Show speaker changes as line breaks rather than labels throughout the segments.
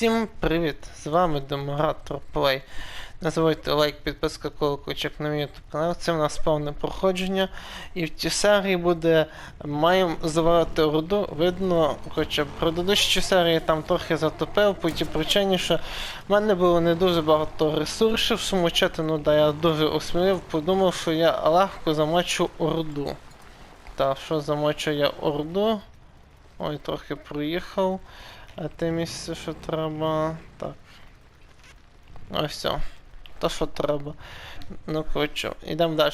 Всім привіт! З вами Доморатор Плей. Не забудьте лайк, підписка, колокольчик на мій YouTube канал. Це в нас повне проходження. І в цій серії буде маємо заварити руду. Видно, хоча в предыдущій серії там трохи затопив по тій причині, що в мене було не дуже багато ресурсів сумочити, ну да, я дуже осмілив, подумав, що я легко замочу орду. Так, що замочу я орду? Ой, трохи проїхав. А те місце, що треба. Так. Ось все. То, що треба. Ну, коротше, йдемо далі.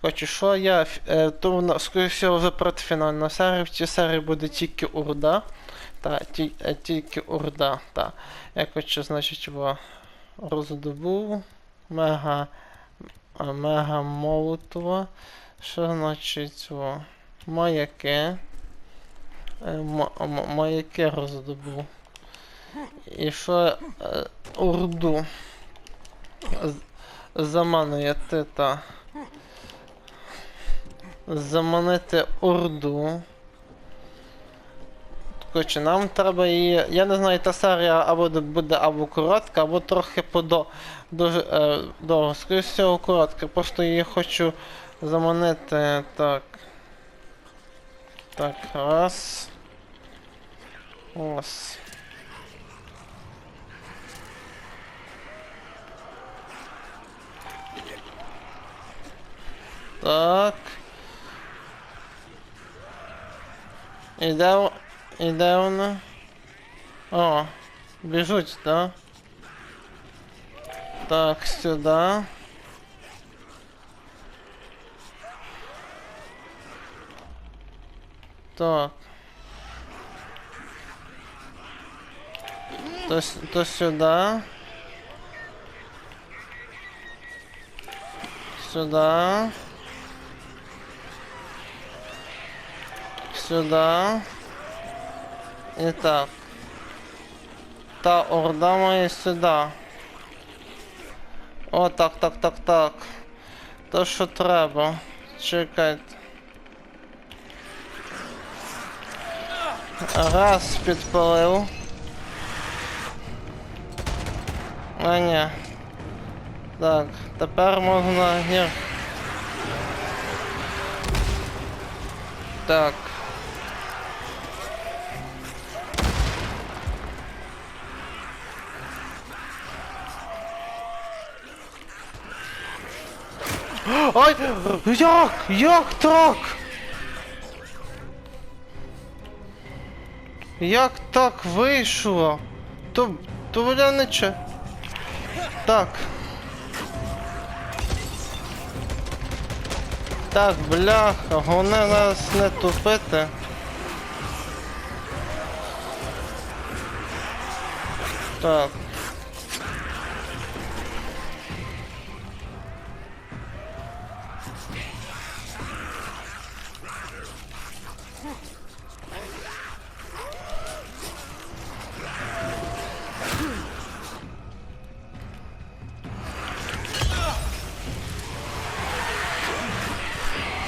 Коротше, що я. Е, то, скоріше всього, вже предфінальна серія. В цій серії буде тільки урда. Та, ті, е, тільки урда. Та. Я коротше, значить, роздобув. Мега. Мега молотова. Що значить, во, маяки. Е, ма- ма- Маяки роздобув. І що е, урду з- замануєте та. Заманити урду. Коротше, нам треба її. Я не знаю, та серія або буде або коротка, або трохи подо. Дуже е, довго. Скоріше всього коротка. Просто її хочу заманити так. Так, раз. Ось. Так. Іде, в- іде вона. О, біжуть, да? Так, сюди. То, с- то сюда. Сюда. Сюда. І так. Та орда має сюди. О, так, так, так, так. То, що треба. Чекайте. Раз підпалив. А ні. Так, тепер можна гір. Так. Ай! Як? Як так? Як так вийшло? То, то Воляниче. Так. Так, бляха, головне нас не тупити. Так.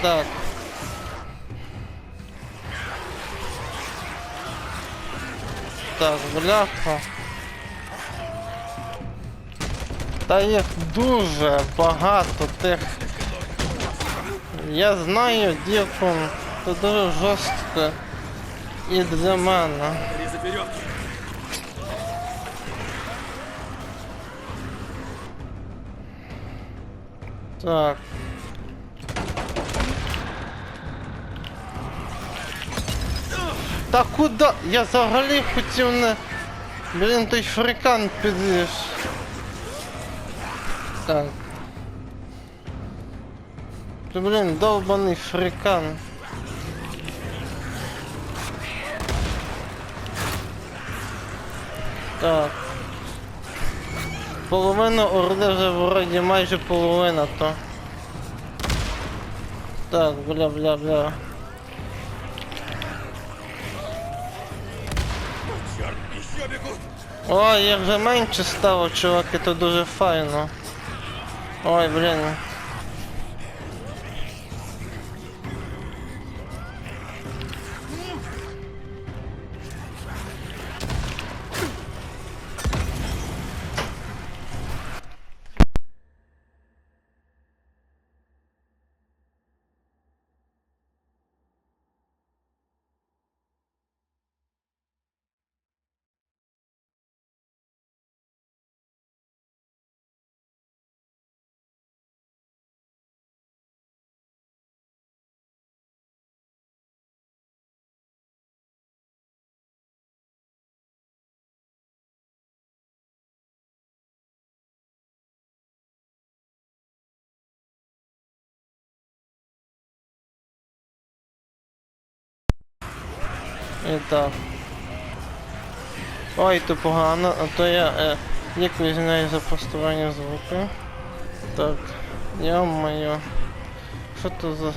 Так. Так, бляха. Та їх дуже багато тих. Я знаю, дірку, це дуже жорстко. І для мене.
Резать веревки.
Так. Та куди? Я взагалі хотів не. Блін, той фрикан підліз. Так. Ти, блін, довбаний фрикан. Так. Половина орди вже вроді майже половина то. Так, бля, О, як вже менше стало, чуваки, то дуже файно. Ой, блін. І так. Ой, то погано, а то я е, як візьмаю за постування звуку. Так, я маю. Що то за.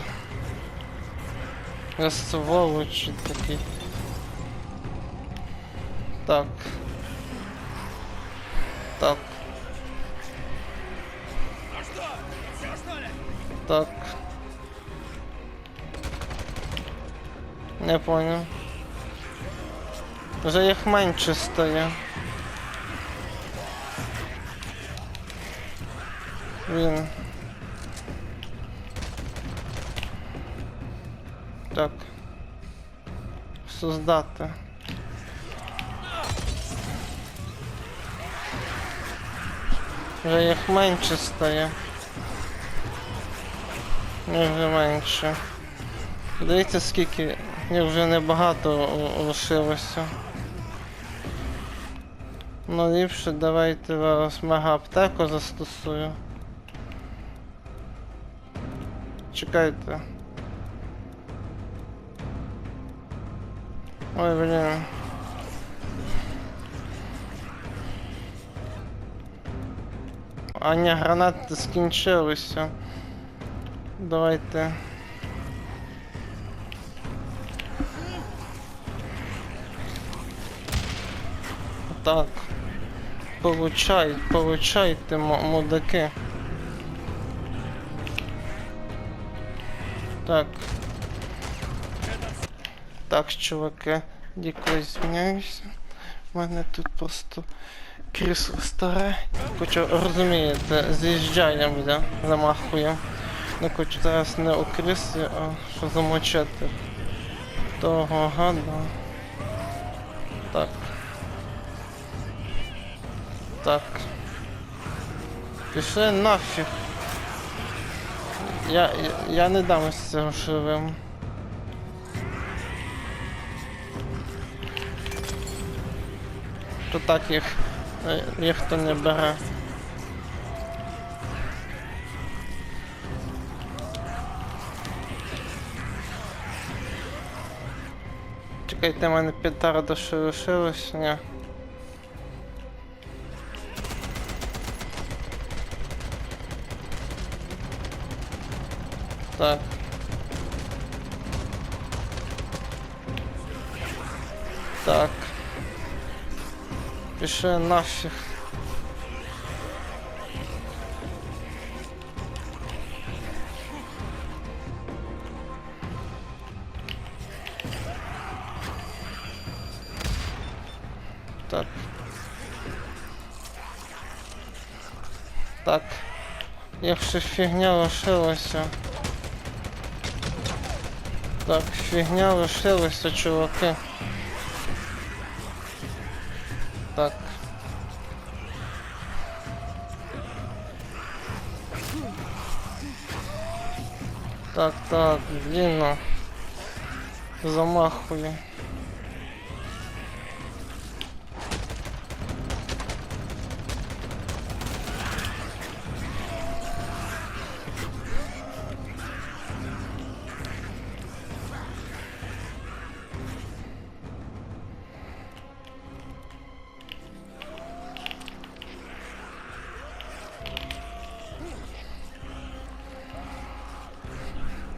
За сволочь такий. Так. Так. Так. Не понял. Вже їх менше стає. Він. Так. Создати. Вже їх менше стає. Не вже менше. Дивіться скільки їх вже небагато лишилося. Ну ліпше давайте зараз мега аптеку застосую. Чекайте. Ой, блін. А ні, гранати скінчилися. Давайте. Так. Получай, получайте, мудаки. Так. Так, чуваки, дякую звиняюся. У мене тут просто крісло старе. Хочу, розумієте, з'їжджання буде, замахує. Не хочу зараз не у кріслі, а що замочити. Того гада. Так. Так. Пішли нафіг. Я, я, я не дам із цього живим. То так їх, їх то не бере. Чекайте, в мене петарда ще лишилось, ні. Так. Так. Пішли нафіг. Так. Так. Якщо фігня лишилася. Так, фігня лишилася, чуваки. Так. Так, так, длинно. Замахує.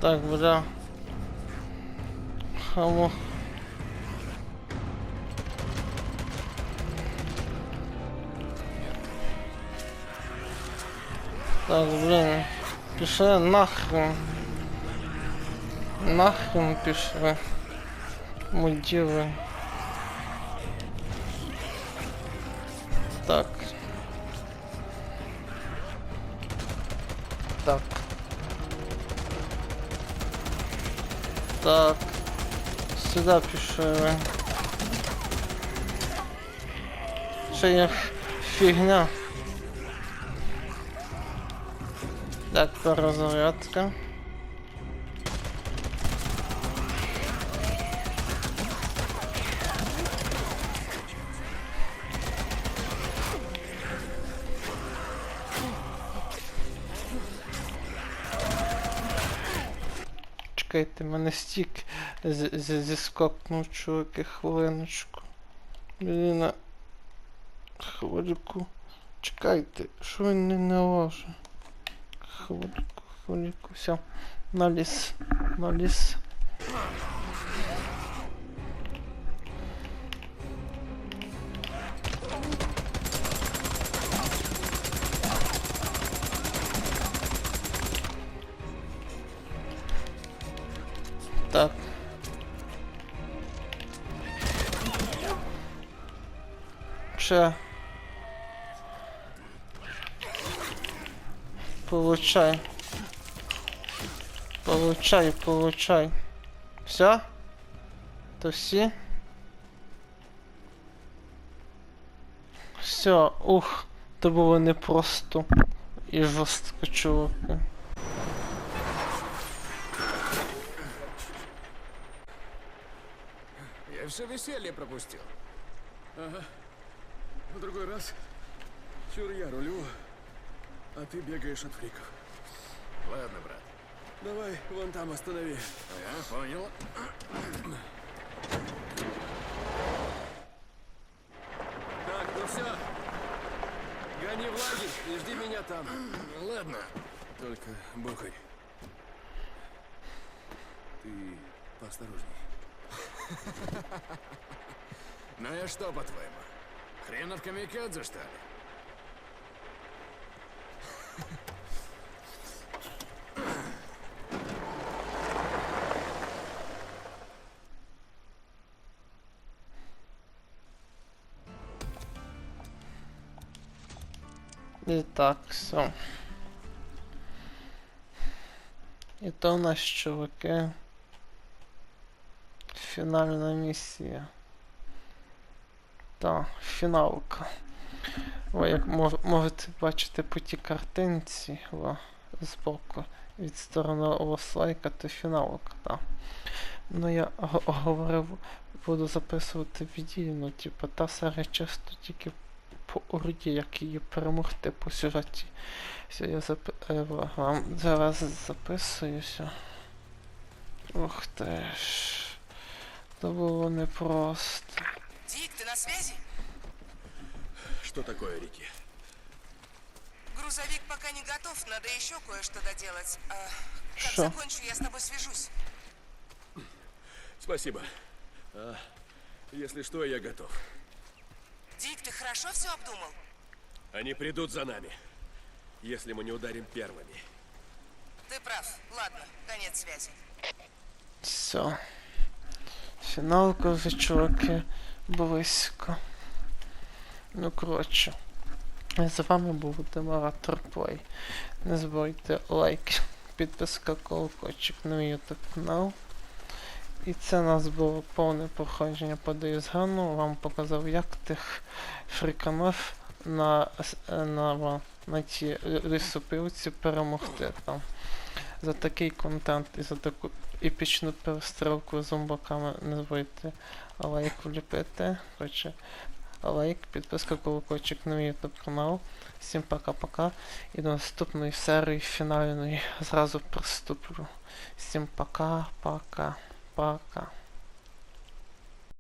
Так, бля. Хаму. Так, блин. Пішли нахрен. Нахрен пішли. Муділи. Так. Так. Так. Сюда пішли. Ще є фігня. Так, Чекайте, мене стік з- з- зіскокнув, чуваки, хвилиночку. Блін, хвильку. Чекайте, що він не налаже? Хвильку, хвильку, все. На ліс, Че? Получай. Получай, получай. Все? То? Все, ух, то було непросто і жорстко, чуваки.
Я все веселье пропустил.
Ага. В другой раз чур я рулю, а ты бегаешь от фриков.
Ладно, брат.
Давай вон там останови.
Я понял.
Так, ну все. Гони в лагерь и жди меня там.
Ладно.
Только бухарь. Ты поосторожней.
Ну я что, по-твоему? Хренов камикадзе, что ли?
І так, все. І то у нас чуваки. Фінальна місія. Та, фіналка. Ви як мож- можете бачити по тій картинці о, збоку від сторони лайка, то фіналка, так. Ну я говорив, буду записувати віддільно, типу, та серія часто тільки по орді, як її перемогти по сюжеті. Все, я зап... е, вам зараз записуюся. Ух ти ж. То було непросто.
На связи?
Что такое, Рики?
Грузовик пока не готов, надо еще кое-что доделать. А, как
Шо?
закончу, я с тобой свяжусь.
Спасибо. А, если что, я готов.
Дик, ты хорошо все обдумал?
Они придут за нами, если мы не ударим первыми.
Ты прав. Ладно, конец связи.
Все. Фіналка вже, чуваки, близько. Ну, коротше. З вами був Деморатор Плей. Не забувайте лайк, підписка, колокольчик на YouTube канал. І це у нас було повне проходження по Days Вам показав, як тих фриканов на, е, на, на ті лісопилці перемогти там. За такий контент і за таку епічну перестрілку з зомбаками не забудьте лайк вліпити. Хоче лайк, підписка, колокольчик на мій YouTube канал. Всім пока-пока. І до наступної серії фінальної зразу приступлю. Всім пока, пока, пока.